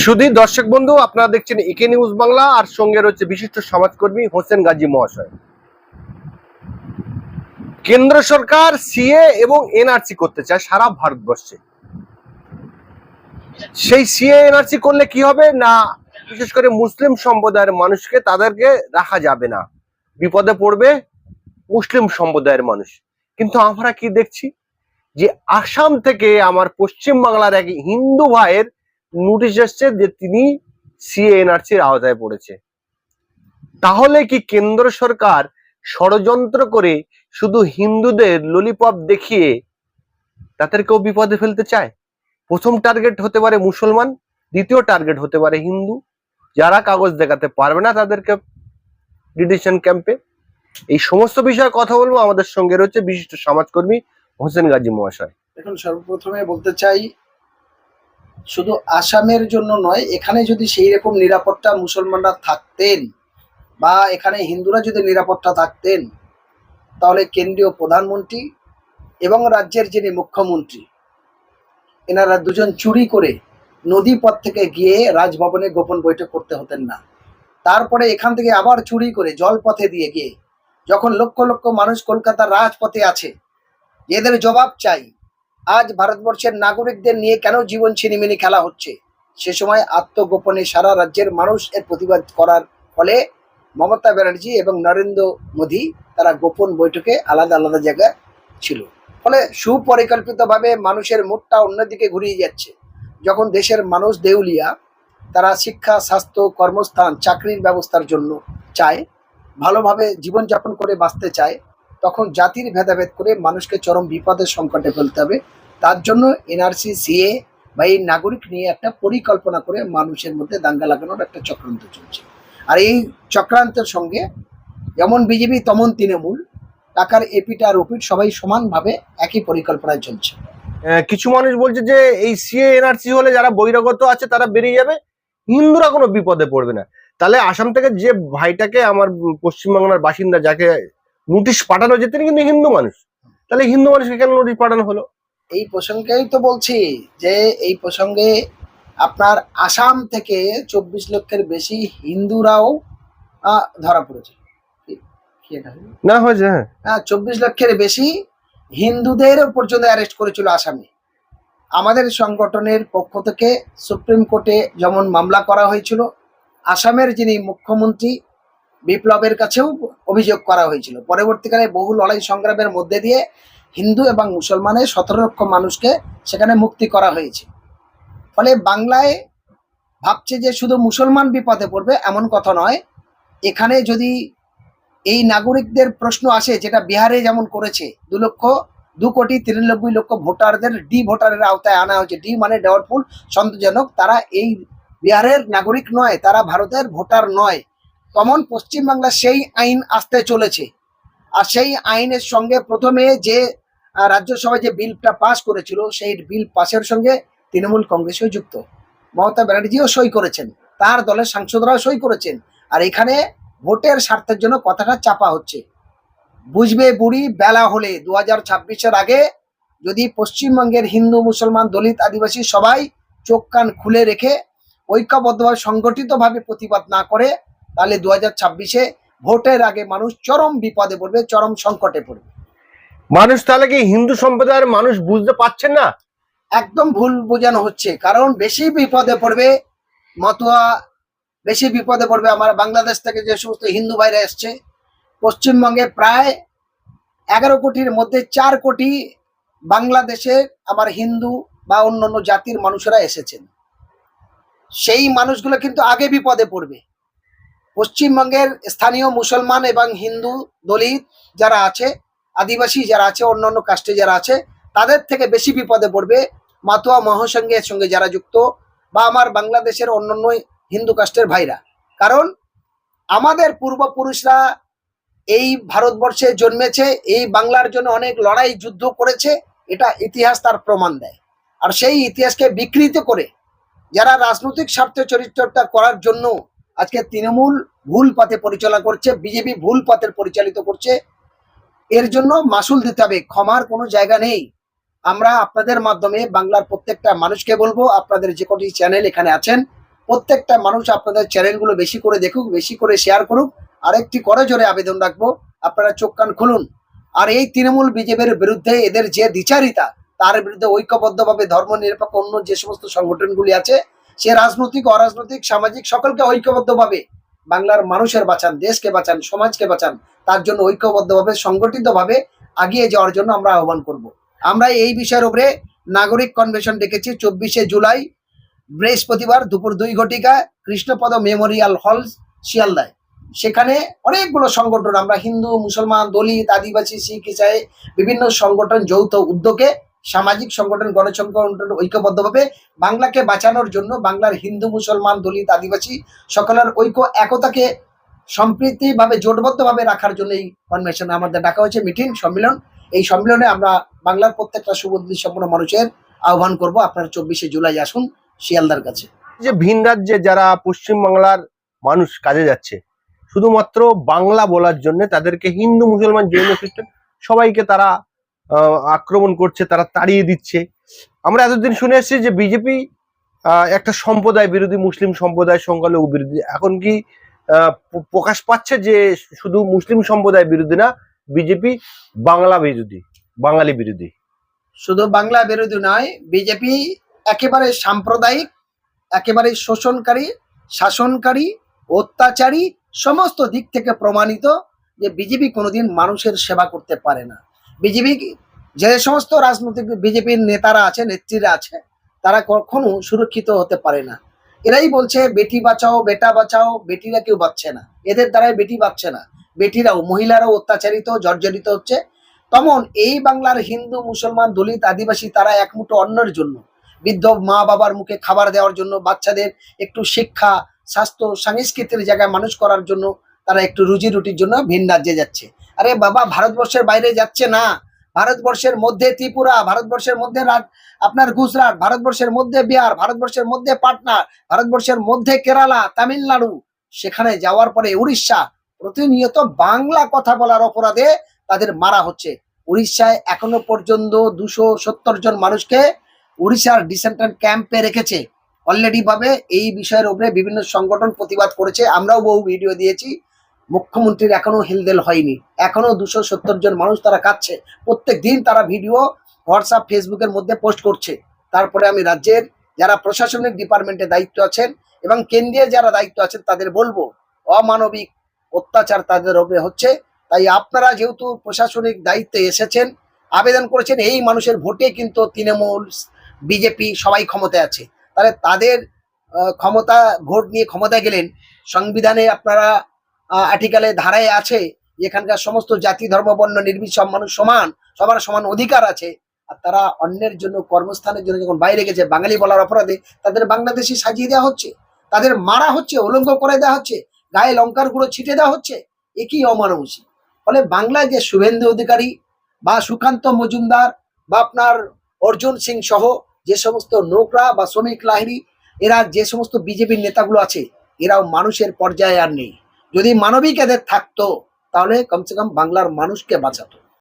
শুধু দর্শক বন্ধু, আপনারা দেখছেন একে নিউজ বাংলা, আর সঙ্গে রয়েছে বিশিষ্ট সমাজকর্মী হোসেন গাজী মহাশয়। কেন্দ্র সরকার, সিএ এবং এনআরসি করতে চায় সারা ভারতবর্ষে। সেই সিএ, এনআরসি করলে কি হবে? না, বিশেষ করে মুসলিম সম্প্রদায়ের মানুষকে তাদেরকে রাখা যাবে না। বিপদে পড়বে মুসলিম সম্প্রদায়ের মানুষ। কিন্তু আমরা কি দেখছি? যে আসাম থেকে আমার পশ্চিম বাংলার এক হিন্দু ভাইয়ের নোটিশ এসছে যে তিনি সিএনআরসির আওতায় পড়েছে। তাহলে কি কেন্দ্র সরকার ষড়যন্ত্র করে শুধু হিন্দুদের ললিপপ দেখিয়ে তাদেরকেও বিপদে ফেলতে চায়? প্রথম টার্গেট হতে পারে মুসলমান, দ্বিতীয় টার্গেট হতে পারে হিন্দু। যারা কাগজ দেখাতে পারবে না তাদেরকে ডিটেনশন ক্যাম্পে এই সমস্ত বিষয়ে কথা বলব। আমাদের সঙ্গে রয়েছে বিশিষ্ট সমাজকর্মী হোসেন গাজী মহাশয়। এখন সর্বপ্রথমে বলতে চাই শুধু আসামের জন্য নয়, এখানে যদি সেই রকম নিরাপত্তা মুসলমানরা থাকতেন বা এখানে হিন্দুরা যদি নিরাপত্তা থাকতেন, তাহলে কেন্দ্রীয় প্রধানমন্ত্রী এবং রাজ্যের যিনি মুখ্যমন্ত্রী, এনারা দুজন চুরি করে নদী পথ থেকে গিয়ে রাজভবনে গোপন বৈঠক করতে হতেন না। তারপরে এখান থেকে আবার চুরি করে জলপথে দিয়ে গিয়ে, যখন লক্ষ লক্ষ মানুষ কলকাতার রাজপথে আছে, এদের জবাব চাই আজ ভারতবর্ষের নাগরিকদের নিয়ে কেন জীবন ছিনিমিনি খেলা হচ্ছে? সে সময় আত্মগোপনে সারা রাজ্যের মানুষ এর প্রতিবাদ করার ফলে মমতা ব্যানার্জি এবং নরেন্দ্র মোদী তারা গোপন বৈঠকে আলাদা আলাদা জায়গায় ছিল। ফলে সুপরিকল্পিতভাবে মানুষের মুডটা অন্যদিকে ঘুরিয়ে যাচ্ছে। যখন দেশের মানুষ দেউলিয়া, তারা শিক্ষা, স্বাস্থ্য, কর্মস্থান, চাকরির ব্যবস্থার জন্য চায়, ভালোভাবে জীবনযাপন করে বাঁচতে চায় তখন জাতির ভেদাভেদ করে মানুষকে চরম বিপদের সংকটে ফেলতে হবে। তার জন্য এনআরসি, সিএ বা এই নাগরিক নিয়ে একটা পরিকল্পনা করে মানুষের মধ্যে দাঙ্গা লাগানোর একটা চক্রান্ত চলছে। আর এই চক্রান্তের সঙ্গে যেমন বিজেপি, তেমন, তৃণমূল, টাকার এপিটা আর ওপিট সবাই সমানভাবে একই পরিকল্পনায় চলছে। কিছু মানুষ বলছে যে এই সিএ, এনআরসি হলে যারা বহিরাগত আছে তারা বেরিয়ে যাবে, হিন্দুরা কোনো বিপদে পড়বে না। তাহলে আসাম থেকে যে ভাইটাকে, আমার পশ্চিমবাংলার বাসিন্দা, যাকে নোটিশ পাঠানো হয়েছে তিনি কিন্তু হিন্দু মানুষ। তাহলে হিন্দু মানুষকে কেন নোটিশ পাঠানো হলো? এই প্রসঙ্গেই তো বলছি যে এই প্রসঙ্গে আপনার আসাম থেকে চব্বিশ লক্ষের বেশি হিন্দুরাও ধরা পড়েছে? না হয়েছে হ্যাঁ। হ্যাঁ চব্বিশ লক্ষের বেশি হিন্দুদের পর্যন্ত অ্যারেস্ট করেছিল আসামে। আমাদের সংগঠনের পক্ষ থেকে সুপ্রিম কোর্টে যেমন মামলা করা হয়েছিল আসামের যিনি মুখ্যমন্ত্রী বিপ্লবের কাছেও অভিযোগ করা হয়েছিল। পরবর্তীকালে বহু লড়াই সংগ্রামের মধ্যে দিয়ে হিন্দু এবং মুসলমানের সতেরো লক্ষ মানুষকে সেখানে মুক্তি করা হয়েছে। ফলে বাংলায় ভাবছে যে শুধু মুসলমান বিপদে পড়বে এমন কথা নয়, এখানে যদি এই নাগরিকদের প্রশ্ন আসে যেটা বিহারে যেমন করেছে, দু লক্ষ, দু কোটি তিরানব্বই লক্ষ ভোটারদের ডি ভোটারের আওতায় আনা হয়েছে। ডি মানে ডাউটফুল সন্তোষজনক, তারা এই বিহারের নাগরিক নয়, তারা ভারতের ভোটার নয়। তেমন পশ্চিমবাংলা সেই আইন আসতে চলেছে। আর সেই আইনের সঙ্গে প্রথমে যে রাজ্যসভায় যে বিলটা পাস করেছিল, সেই বিল পাসের সঙ্গে তৃণমূল কংগ্রেসও যুক্ত। মমতা ব্যানার্জিও সই করেছেন। তার দলের সাংসদরাও সই করেছেন। আর এখানে ভোটের স্বার্থের জন্য কথাটা চাপা হচ্ছে। বুঝবে বুড়ি, বেলা হলে। দু হাজার আগে যদি পশ্চিমবঙ্গের হিন্দু মুসলমান দলিত আদিবাসী সবাই চোখ কান খুলে রেখে ঐক্যবদ্ধভাবে সংগঠিতভাবে প্রতিবাদ না করে তাহলে দু হাজার ছাব্বিশে ভোটের আগে মানুষ চরম বিপদে পড়বে চরম সংকটে পড়বে। মানুষ তাহলে কি হিন্দু সম্প্রদায়ের মানুষ বুঝতে পারছেন না? একদম ভুল বোঝানো হচ্ছে কারণ বেশি বিপদে পড়বে মতুয়া বেশি বিপদে পড়বে আমার বাংলাদেশ থেকে যে সমস্ত হিন্দু ভাইরা এসছে পশ্চিমবঙ্গে প্রায় এগারো কোটির মধ্যে চার কোটি বাংলাদেশে আমার হিন্দু বা অন্যান্য জাতির মানুষেরা এসেছেন। সেই মানুষগুলো কিন্তু আগে বিপদে পড়বে। পশ্চিমবঙ্গের স্থানীয় মুসলমান এবং হিন্দু দলিত যারা আছে, আদিবাসী যারা আছে, অন্যান্য কাস্টে যারা আছে, তাদের থেকে বেশি বিপদে পড়বে মাতুয়া মহাসংঘের সঙ্গে যারা যুক্ত বা আমার বাংলাদেশের অন্যান্য হিন্দু কাস্টের ভাইরা। কারণ আমাদের পূর্বপুরুষরা এই ভারতবর্ষে জন্মেছে, এই বাংলার জন্য অনেক লড়াই যুদ্ধ করেছে, এটা ইতিহাস তার প্রমাণ দেয়। আর সেই ইতিহাসকে বিকৃত করে যারা রাজনৈতিক স্বার্থ চরিত্রটা করার জন্য আজকে তৃণমূল ভুল পথে পরিচালনা করছে, বিজেপি ভুল পথে পরিচালিত করছে। এর জন্য মাসুল দিতে হবে, ক্ষমার কোনো জায়গা নেই। আমরা আপনাদের মাধ্যমে বাংলার প্রত্যেকটা মানুষকে বলব, আপনাদের যে কটি চ্যানেল এখানে আছেন, প্রত্যেকটা মানুষ আপনাদের চ্যানেলগুলো বেশি করে দেখুক, বেশি করে শেয়ার করুক, আরেকটি করে জোরে আবেদন রাখব, আপনারা চোখ কান খুলুন। আর এই তৃণমূল বিজেপির বিরুদ্ধে এদের যে দ্বিচারিতা, তার বিরুদ্ধে ঐক্যবদ্ধভাবে ধর্ম নিরপেক্ষ অন্য যে সমস্ত সংগঠনগুলি আছে সে রাজনৈতিক, অরাজনৈতিক, সামাজিক সকলকে ঐক্যবদ্ধভাবে বাংলার মানুষের বাঁচান, দেশকে বাঁচান, সমাজকে বাঁচান, তার জন্য ঐক্যবদ্ধভাবে, সংগঠিতভাবে আগিয়ে যাওয়ার জন্য আমরা আহ্বান করব। আমরা এই বিষয়ের উপরে নাগরিক কনভেনশন ডেকেছি চব্বিশে জুলাই, বৃহস্পতিবার দুপুর দুই ঘটিকা, কৃষ্ণপদ মেমোরিয়াল হল, শিয়ালদায়। সেখানে অনেকগুলো সংগঠন, আমরা হিন্দু, মুসলমান, দলিত, আদিবাসী, শিখ, ইসাই, বিভিন্ন সংগঠন, যৌথ উদ্যোগে সামাজিক সংগঠন, গণসংগঠন ঐক্যবদ্ধভাবে বাংলাকে বাঁচানোর জন্য বাংলার হিন্দু, মুসলমান, দলিত, আদিবাসী সকলের ঐক্য, একতাকে সম্প্রীতিভাবে, জোটবদ্ধভাবে রাখার জন্য এই কনভেনশন আমাদের ডাকা হয়েছে, মিটিং, সম্মেলন। এই সম্মেলনে আমরা বাংলার প্রত্যেকটা সুবুদ্ধি সম্পন্ন মানুষের আহ্বান করব। আপনারা চব্বিশে জুলাই আসুন শিয়ালদার কাছে। যে ভিন রাজ্যে যারা পশ্চিমবাংলার মানুষ কাজে যাচ্ছে, শুধুমাত্র বাংলা বলার জন্য তাদেরকে হিন্দু, মুসলমান, জৈন, খ্রিস্টান সবাইকে তারা আক্রমণ করছে, তারা তাড়িয়ে দিচ্ছে। আমরা এতদিন শুনে এসেছি যে বিজেপি একটা সম্প্রদায়, বিরোধী মুসলিম সম্প্রদায়, সংখ্যালঘু বিরোধী। এখন কি প্রকাশ পাচ্ছে যে শুধু মুসলিম সম্প্রদায় বিরোধী না, বিজেপি বাংলা বিরোধী, বাঙালি বিরোধী। শুধু বাংলা বিরোধী নয়, বিজেপি একেবারে সাম্প্রদায়িক, একেবারে শোষণকারী, শাসনকারী, অত্যাচারী, সমস্ত দিক থেকে প্রমাণিত যে বিজেপি কোনোদিন মানুষের সেবা করতে পারে না। বিজেপি যে সমস্ত রাজনৈতিক বিজেপির নেতারা আছে, নেত্রীরা আছে, তারা কখনো সুরক্ষিত হতে পারে না। এরাই বলছে, বেটি বাঁচাও, বেটা বাঁচাও, বেটিরা কেউ বাঁচছে না। এদের দ্বারাই বেটি বাঁচছে না। বেটিরাও, মহিলারাও অত্যাচারিত, জর্জরিত হচ্ছে। তেমন, এই বাংলার হিন্দু, মুসলমান, দলিত, আদিবাসী, তারা একমুঠো অন্যের জন্য। বৃদ্ধ মা বাবার মুখে খাবার দেওয়ার জন্য, বাচ্চাদের একটু শিক্ষা, স্বাস্থ্য, সংস্কৃতির জায়গায় মানুষ করার জন্য তারা একটু রুজি রুটির জন্য ভিন রাজ্যে যাচ্ছে। আরে বাবা, ভারতবর্ষের বাইরে যাচ্ছে না। ভারতবর্ষের মধ্যে ত্রিপুরা, ভারতবর্ষের মধ্যে আপনার গুজরাট, ভারতবর্ষের মধ্যে বিহার, ভারতবর্ষের মধ্যে পাটনা, ভারতবর্ষের মধ্যে কেরালা, তামিলনাড়ু। সেখানে যাওয়ার পরে উড়িষ্যা, প্রতিনিয়ত বাংলা কথা বলার অপরাধে তাদের মারা হচ্ছে। উড়িষ্যায় এখনও পর্যন্ত দুশো সত্তর জন মানুষকে উড়িষ্যার ডিসেন্টেন্ট ক্যাম্পে রেখেছে। অলরেডি ভাবে এই বিষয়ের উপরে বিভিন্ন সংগঠন প্রতিবাদ করেছে। আমরাও বহু ভিডিও দিয়েছি। মুখ্যমন্ত্রীর এখনও হিলদেল হয়নি। এখনও দুশো সত্তর জন মানুষ তারা কাচ্ছে প্রত্যেক দিন তারা ভিডিও হোয়াটসঅ্যাপ, ফেসবুকের মধ্যে পোস্ট করছে। তারপরে আমি রাজ্যের যারা প্রশাসনিক ডিপার্টমেন্টে দায়িত্ব আছেন এবং কেন্দ্রীয় যারা দায়িত্ব আছেন তাদের বলব, অমানবিক অত্যাচার তাদের উপরে হচ্ছে। তাই আপনারা যেহেতু প্রশাসনিক দায়িত্বে এসেছেন, আবেদন করেছেন, এই মানুষের ভোটে কিন্তু তৃণমূল, বিজেপি সবাই ক্ষমতায় আছে। তাহলে তাদের ক্ষমতা, ভোট নিয়ে ক্ষমতায় গেলেন, সংবিধানে আপনারা আর্টিকেলে ধারায় আছে, এখানকার সমস্ত জাতি, ধর্ম, বর্ণ, নির্বিশেষে, সব মানুষ সমান, সবার সমান অধিকার আছে। আর তারা অন্যের জন্য, কর্মস্থানের জন্য যখন বাইরে গেছে, বাঙালি বলার অপরাধে, তাদের বাংলাদেশি সাজিয়ে দেওয়া হচ্ছে। তাদের মারা হচ্ছে, উলঙ্গ করে দেওয়া হচ্ছে, গায়ে লঙ্কার গুঁড়ো ছিটে দেওয়া হচ্ছে একই অমানবসী ফলে বাংলায় যে শুভেন্দু অধিকারী বা সুকান্ত মজুমদার বা আপনার অর্জুন সিং সহ যে সমস্ত নৌকরা বা শ্রমিক লাহিড়ী, এরা যে সমস্ত বিজেপির নেতাগুলো আছে, এরাও মানুষের পর্যায়ে আর নেই। যদি মানবিক এদের থাকতো তাহলে কমসে কম বাংলার মানুষকে বাঁচাতো।